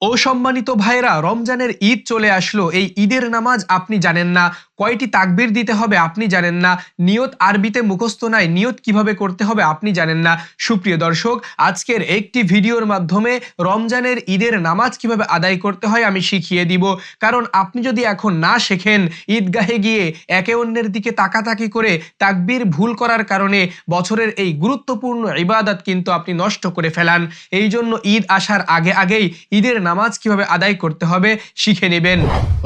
ও সম্মানিত ভাইরা রমজানের ঈদ চলে আসলো। এই ঈদের নামাজ আপনি জানেন না। কয়টি তাকবির দিতে হবে আপনি জানেন না। নিয়ত আরবিতে মুখস্থ নাই, নিয়ত কীভাবে করতে হবে আপনি জানেন না। সুপ্রিয় দর্শক, আজকের একটি ভিডিওর মাধ্যমে রমজানের ঈদের নামাজ কীভাবে আদায় করতে হয় আমি শিখিয়ে দিব। কারণ আপনি যদি এখন না শেখেন, ঈদগাহে গিয়ে একে অন্যের দিকে তাকাতাকি করে তাকবির ভুল করার কারণে বছরের এই গুরুত্বপূর্ণ ইবাদত কিন্তু আপনি নষ্ট করে ফেলান। এই জন্য ঈদ আসার আগে আগেই ঈদের নামাজ কীভাবে আদায় করতে হবে শিখে নেবেন।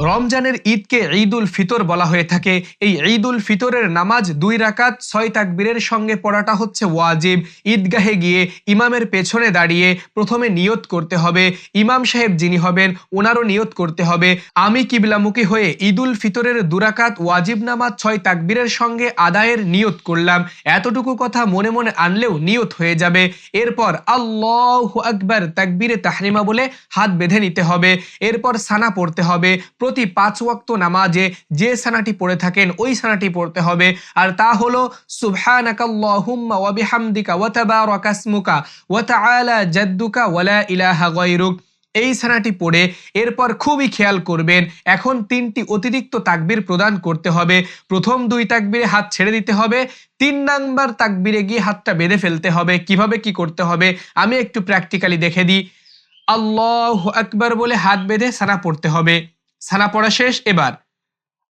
রমজানের ঈদকে ঈদ উল ফিতর বলা হয়ে থাকে। এই ঈদ উল ফিতরের নামাজ দুই রাকাত, ছয় তাকবীরের সঙ্গে পড়াটা হচ্ছে ওয়াজিব। ঈদগাহে গিয়ে ইমামের পেছনে দাঁড়িয়ে প্রথমে নিয়ত করতে হবে। ইমাম সাহেব যিনি হবেন, ওনারও নিয়ত করতে হবে। আমি কিবলামুখী হয়ে ঈদ উল ফিতরের দুরাকাত ওয়াজিব নামাজ, ছয় তাকবীরের সঙ্গে আদায়ের নিয়ত করলাম। এতটুকু কথা মনে মনে আনলেও নিয়ত হয়ে যাবে। এরপর আল্লাহ আকবার তাকবীরে তাহরিমা বলে হাত বেঁধে নিতে হবে। এরপর সানা পড়তে হবে। প্রতি পাঁচ ওয়াক্ত নামাজে যে সানাটি পড়ে থাকেন, ওই সানাটি পড়তে হবে। আর তা হলো, সুবহানাকাল্লাহুম্মা ইলাহা এই সানাটি পড়ে এরপর খুবই খেয়াল করবেন, এখন তিনটি অতিরিক্ত তাকবির প্রদান করতে হবে। প্রথম দুই তাকবিরে হাত ছেড়ে দিতে হবে, তিন নাম্বার তাকবিরে গিয়ে হাতটা বেঁধে ফেলতে হবে। কীভাবে কি করতে হবে, আমি একটু প্র্যাকটিক্যালি দেখে দিই। আল্লাহ আকবার বলে হাত বেঁধে সানা পড়তে হবে। সানা পড়া শেষ, এবার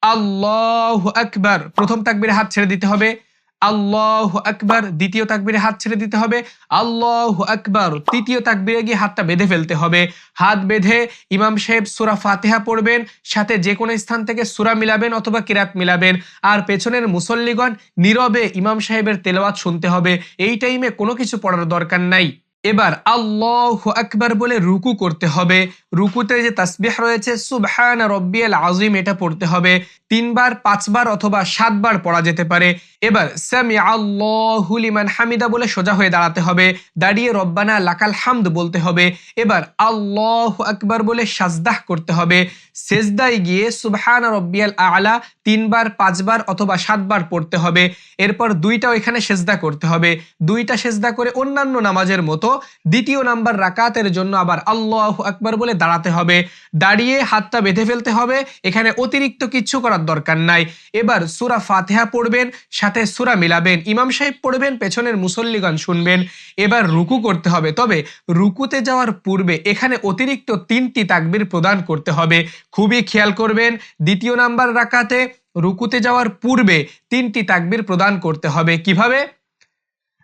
আল্লাহ আকবার। প্রথম তাকবিরে হাত ছেড়ে দিতে হবে। আল্লাহ আকবার। দ্বিতীয় তাকবিরে হাত ছেড়ে দিতে হবে। আল্লাহ আকবার। তৃতীয় তাকবিরে গিয়ে হাতটা বেঁধে ফেলতে হবে। হাত বেঁধে ইমাম সাহেব সুরা ফাতেহা পড়বেন, সাথে যে কোনো স্থান থেকে সুরা মিলাবেন অথবা কিরাত মিলাবেন। আর পেছনের মুসল্লিগণ নীরবে ইমাম সাহেবের তেলাওয়াত শুনতে হবে। এই টাইমে কোনো কিছু পড়ার দরকার নাই। এবার আল্লাহ আকবার বলে রুকু করতে হবে। রুকুতে যে তাসবিহ রয়েছে, সুবহান রব্বিয়াল আজিম এটা পড়তে হবে। তিনবার, পাঁচবার অথবা সাতবার পড়া যেতে পারে। এবার সামি আল্লাহু লিমান হামিদা বলে সোজা হয়ে দাঁড়াতে হবে। দাঁড়িয়ে রব্বানা লাকাল হামদ বলতে হবে। এবার, আল্লাহ আকবার বলে সাজদাহ করতে হবে। সেজদায় গিয়ে সুবহান রব্বিয়াল আলা তিনবার, পাঁচবার অথবা সাতবার পড়তে হবে। এরপর দুইটাও এখানে সেজদা করতে হবে। দুইটা সেজদা করে অন্যান্য নামাজের মতো দ্বিতীয় নাম্বার রাকাতের জন্য আবার আল্লাহ আকবার বলে দাঁড়াতে হবে। দাঁড়িয়ে হাতটা বেঁধে ফেলতে হবে। এখানে অতিরিক্ত কিচ্ছু করার দরকার নাই। এবার সুরা ফাতেহা পড়বেন, সাথে সুরা মিলাবেন। ইমাম সাহেব পড়বেন, পেছনের মুসল্লিগণ শুনবেন। এবার রুকু করতে হবে। তবে রুকুতে যাওয়ার পূর্বে এখানে অতিরিক্ত তিনটি তাকবির প্রদান করতে হবে। খুবই খেয়াল করবেন, দ্বিতীয় নাম্বার রাকাতে রুকুতে যাওয়ার পূর্বে তিনটি তাকবির প্রদান করতে হবে। কীভাবে?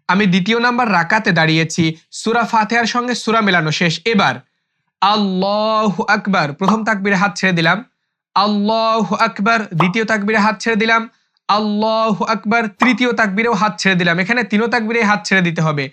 আমি দ্বিতীয় নাম্বার রাকাতে দাঁড়িয়েছি। সুরা ফাতেহার সঙ্গে সুরা মেলানো শেষ। এবার, আল্লাহ আকবার, প্রথম তাকবিরে হাত ছেড়ে দিলাম। আল্লাহ আকবার, দ্বিতীয় তাকবিরে হাত ছেড়ে দিলাম। আল্লাহ আকবার, তৃতীয় তাকবিরেও হাত ছেড়ে দিলাম। এখানে তিনও তাকবিরে হাত ছেড়ে দিতে হবে।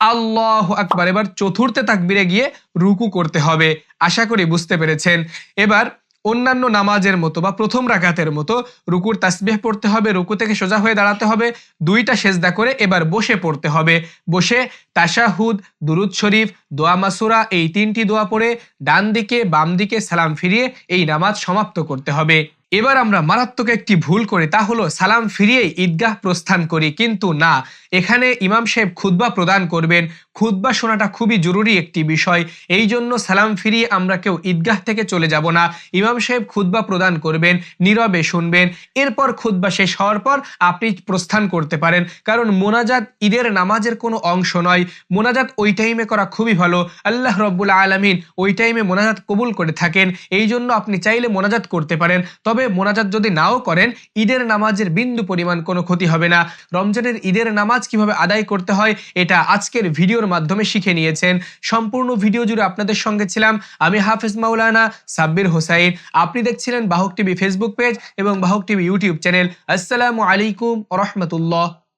আল্লাহ আকবার, এবার চতুর্থ তাকবিরে গিয়ে রুকু করতে হবে। আশা করি বুঝতে পেরেছেন। এবার অন্যান্য নামাজের মতো বা প্রথম রাকাতের মতো রুকুর তাসবিহ পড়তে হবে, রুকু থেকে সোজা হয়ে দাঁড়াতে হবে, দুইটা সেজদা করে এবার বসে পড়তে হবে। বসে তাশাহুদ, দুরুদ শরীফ, দোয়া মাসুরা, এই তিনটি দোয়া পড়ে ডান দিকে বাম দিকে সালাম ফিরিয়ে এই নামাজ সমাপ্ত করতে হবে। এবার আমরা মারাত্মক একটি ভুল করি, তা হলো সালাম ফিরিয়ে ঈদগাহ প্রস্থান করি, কিন্তু না। এখানে ইমাম সাহেব খুদ্া প্রদান করবেন। খুদ্া শোনাটা খুবই জরুরি একটি বিষয়। এই জন্য সালাম ফিরিয়ে আমরা কেউ ঈদগাহ থেকে চলে যাব না। ইমাম সাহেব খুদ্া প্রদান করবেন, নীরবে শুনবেন। এরপর খুদ্া শেষ হওয়ার পর আপনি প্রস্থান করতে পারেন। কারণ মোনাজাত ঈদের নামাজের কোনো অংশ নয়। মোনাজাত ওই টাইমে করা খুবই ভালো। আল্লাহ রব্বুল আলমিন ওই টাইমে মোনাজাত কবুল করে থাকেন। এই জন্য আপনি চাইলে মোনাজাত করতে পারেন। তবে মোনাজাত যদি নাও করেন, ঈদের নামাজের বিন্দু পরিমাণ কোনো ক্ষতি হবে না। রমজানের ঈদের নামাজ কীভাবে আদায় করতে হয়, এটা আজকের ভিডিওর মাধ্যমে শিখে নিয়েছেন। সম্পূর্ণ ভিডিও জুড়ে আপনাদের সঙ্গে ছিলাম আমি হাফেজ মাওলানা সাব্বির হোসাইন। আপনি দেখছিলেন বাহক টিভি ফেসবুক পেজ এবং বাহক টিভি ইউটিউব চ্যানেল। আসসালামু আলাইকুম রহমতুল্লাহ।